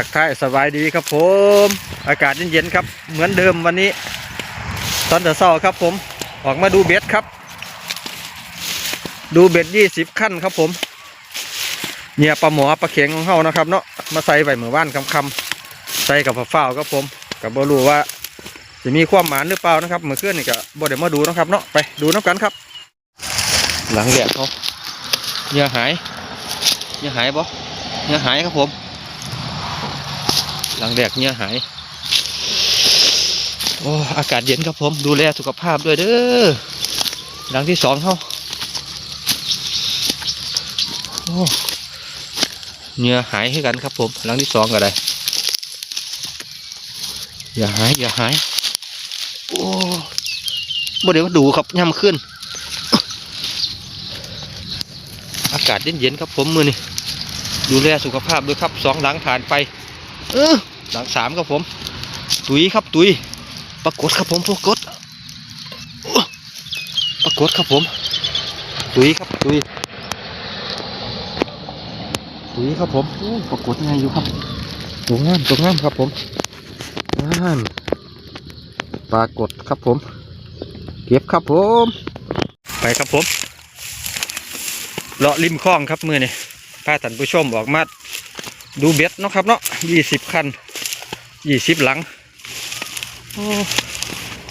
ทักทายสบายดีครับผม อากาศเย็นๆครับ เหมือนเดิมวันนี้ ตอนเช้าครับผม ออกมาดูเบ็ดครับ ดูเบ็ดยี่สิบขั้นครับผม เนี่ยปลาหมอปลาเข็งของเฮานะครับเนาะ มาใส่ไปเหมือนว่านคำๆใส่กับผ้าๆครับผม กับบรู้ว่าจะมีความหมานหรือเปล่านะครับเมื่อคืนนี่ก็บ่ได้มาดูนะครับเนาะ ไปดูน้ำกันครับ หลังแดดเขาเหงื่อหายเหงื่อหายบ่เหงื่อหายครับผม หลังแดดเหงื่อหาย โอ้อากาศเย็นครับผมดูแลสุขภาพด้วยเด้อหลังที่สองเขาโอ้เหงื่อหายให้กันครับผม หลังที่สองก็ได้อย่าหายอย่าหายโอ้บ่เดี๋ยวดูครับย่ำขึ้น อากาศเย็นๆครับผมมือนี่ดูแลสุขภาพด้วยครับสองหลังผ่านไป เออหลังสามครับผม ตุยครับตุยปรากฏครับผมปรากฏปรากฏครับผม ตุยครับตุยตุยครับผมปรากฏไงอยู่ครับตัวงามตัวงามครับผมงามปรากฏครับผม เก็บครับผม ไปครับผมเลาะริมคลองครับมือนี่พาท่านผู้ชมออกมา ดูเบ็ดเนาะครับเนาะยี่สิบคันยี่สิบหลังโอ้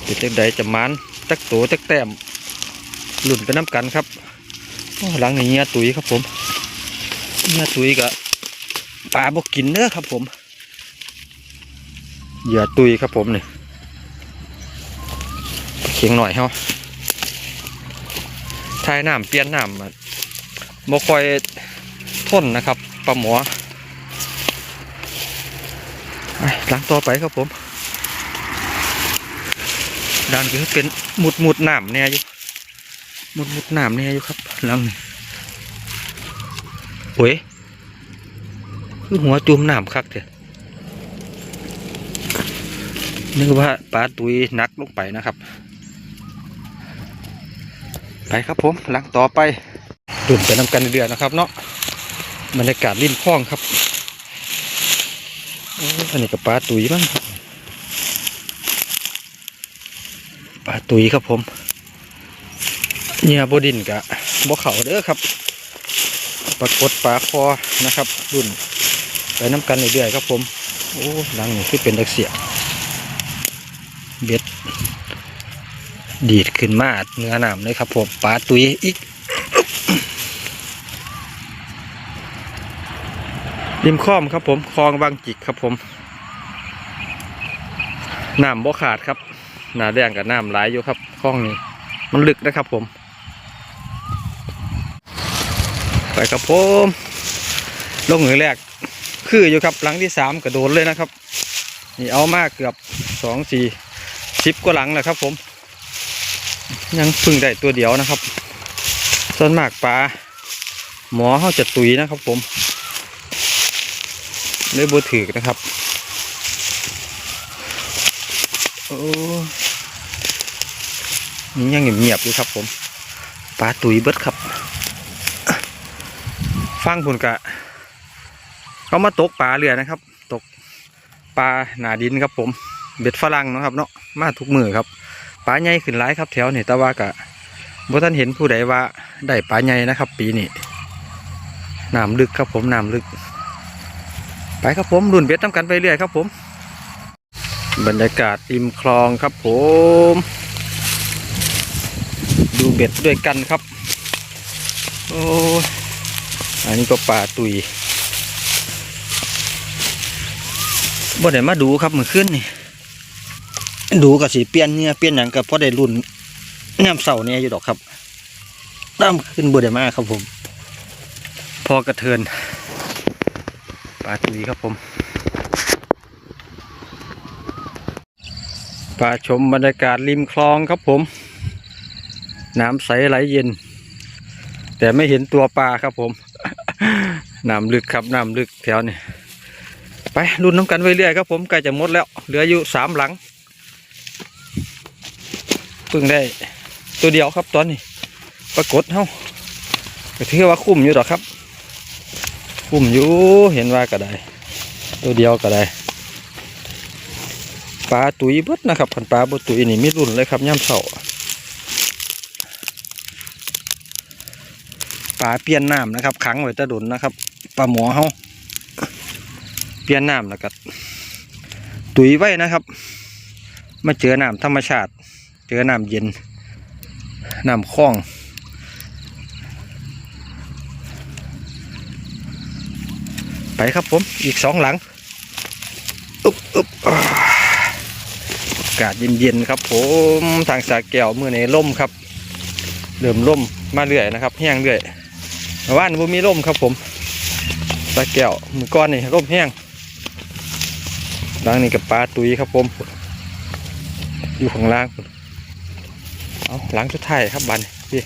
เป็นจังใดจะมันตักโตตักแต้มหลุนไปน้ำกันครับหลังนี้เงียตุยครับผมเงียตุยกับปลาบกกินเนื้อครับผมเหยื่อตุยครับผมนี่เคียงหน่อยเฮาทายน้ำเปลี่ยนน้ำบ่คอยทนนะครับปลาหมอ ไปล้างต่อไปครับผมด้านคือเป็นหมุดหมุดหน้ำเนี่ยอยู่หมุดหมุดหน้ำเนี่ยอยู่ครับหลังโอ้ยหัวจุ่มหน้ำคักเถอะนึกว่าปลาตุยนักลงไปนะครับ ไปครับผมหลังต่อไปดุนไปนำกันเดือนนะครับเนาะบรรยากาศริมคลองครับ อันนี้กับปลาตุยมั้งครับปลาตุยครับผมเนี่ยบดินกะบ่เขาเด้อครับปรากฏปลาคอนะครับดุนไปน้ำกันเรื่อยๆครับผมโอ้หลังนี่คือเป็นดักเสียเบ็ดดีดขึ้นมาเนื้อหนามเลยครับผมปลาตุยอีก ริมคลองครับผมคลองบางจิกครับผมน้ำบ่ขาดครับหนาแดงกับน้ำไหลยอยู่ครับคลองนี้ มันลึกนะครับผม ไปครับผมลงหนึ่งแรก คืออยู่ครับหลังที่สามกระโดดเลยนะครับ นี่เอามากเกือบสองสี่สิบกว่าหลังแล้วครับ ผม ยังพึ่งได้ตัวเดียวนะครับ ส่วนมากปลาหมอเขาจะตุยนะครับผม เลยบถือนะครับ โอ้นี่ยังเงียบๆอยู่ครับผมปลาตุยเบิดครับ ฟังผลกะเขามาตกปลาเรือนะครับ ตกปลาหนาดินครับผม เบ็ดฝรั่งนะครับ เนาะมาทุกมือครับปลาใหญ่ขึ้นหลายครับแถวนี่แต่ว่ากะบ่ท่านเห็นผู้ใดว่าได้ปลาใหญ่นะครับ ปีนี้น้ำลึกครับผมน้ำลึก ไปครับผมรุ่นเบ็ดทำกันไปเรื่อยครับผม บรรยากาศริมคลองครับผม ดูเบ็ดด้วยกันครับ โอ้อันนี้ก็ป่าตุยบ่ได้มาดูครับเมื่อคืนนี่ดูกับสีเปลี่ยนเนี่ยเปลี่ยนอย่างกับพอได้รุ่นน้ำเสาเนี่ยอยู่ดอกครับน้ำขึ้นบ่ได้มาครับผม พอกระเทินาตุยครับผมปลาชมบรรยากาศริมคลองครับผม น้ำใสไหลเย็น แต่ไม่เห็นตัวปลาครับผม น้ำลึกครับน้ำลึกแถวนี้ไปรุ่นน้ำกันไว้เรื่อยครับผมใกล้จะหมดแล้ว เหลืออยู่สามหลังเพิ่งได้ตัวเดียวครับตอนนี้ ปรากฏเฮ้าถือว่าคุ้มอยู่ดอครับ คุ้มอยู่เห็นว่าก็ได้ ตัวเดียวก็ได้ปลาตุยเบิดนะครับขันปลาบตุยนี่มีรุ่นเลยครับย่ำเสาปลาเปลี่ยนน้ำนะครับขังไว้ตะดุนนะครับปลาหมอเฮาเปลี่ยนน้ำแล้วก็ตุยไว้นะครับ มาเจอน้ำธรรมชาติ เจอน้ำเย็นน้ำคลอง ไปครับผมอีกสองหลังอุ๊บอุ๊บอากาศเย็นๆครับ ผมทางสาแก้วเมื่อในล่มครับเริ่มล่มมาเรื่อยนะครับแห้งเรื่อยว่านบ่มีล่มครับผมสาแก้วมือก้อนนี่ล่มแห้งหลังนี้กับปลาตุยครับผม อยู่ข้างล่างเอาหลังสุดท้ายครับบันพี่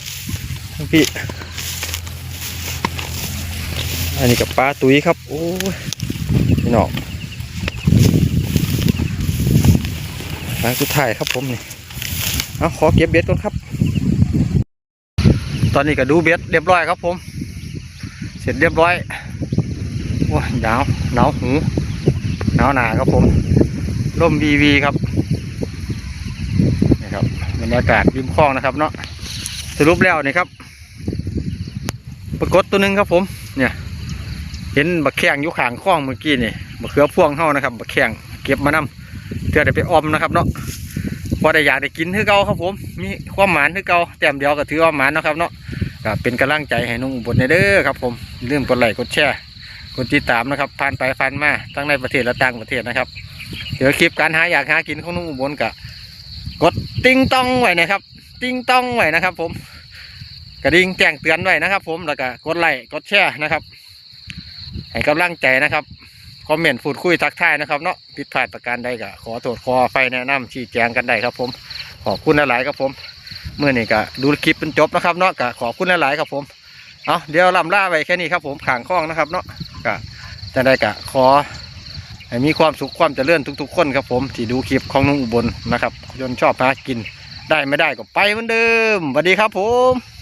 พี่ อันนี้กับปลาตุ้ยครับ โอ้ยพี่น้องหลังสุดท้ายครับผมนี่เอาขอเก็บเบ็ดก่อนครับ ตอนนี้ก็ดูเบ็ดเรียบร้อยครับผม เสร็จเรียบร้อยโอ้ยหนาวหนาวหูหนาวหนาครับผมร่มวีวีครับนี่ครับบรรยากาศริมคลองนะครับเนาะสรุปแล้วนี่ครับ ปรากฏตัวหนึ่งครับผมเนี่ย เห็นบักแข้งอยู่ข้างคลองเมื่อกี้นี่บักเขือพ่วงเฮานะครับบักแข้งเก็บมานำเพื่อได้ไปออมนะครับเนาะพอได้อยากได้กินคือเก่าครับผมมีความหมานคือเก่าแต้มเดียวก็ถือว่าหมานนะครับเนาะก็เป็นกำลังใจให้นุ่งอุบลในเด้อครับผมลืมกดไลค์กดแชร์กดติดตามนะครับผ่านไปผ่านมาทั้งในประเทศและต่างประเทศนะครับ เดี๋ยวคลิปการหาอยากหากินของนุ่งอุบลกะกดติ้งต้องไว้นะครับ ติ้งต้องไว้นะครับ ผมกระดิ่งแจ้งเตือนไว้นะครับ ผมแล้วก็กดไลค์กดแชร์นะครับ ให้กำลังใจนะครับคอมเมนต์พูดคุยทักทายนะครับเนาะผิดพลาดประการใดก็ขอโทษขอไฟแนะนำชี้แจงกันได้ครับผม ขอบคุณหลายๆครับผมเมื่อนี้ก็ดูคลิปเป็นจบนะครับเนาะก็ขอบคุณหลายๆครับผมเอาเดี๋ยวลำล่าไปแค่นี้ครับผมขางข้องนะครับเนาะก็จะได้กะขอให้มีความสุขความเจริญทุก ๆ คนครับผมที่ดูคลิปของนุ่งอุบลนะครับยนชอบหากินได้ไม่ได้ก็ไปเหมือนเดิมสวัสดีครับผม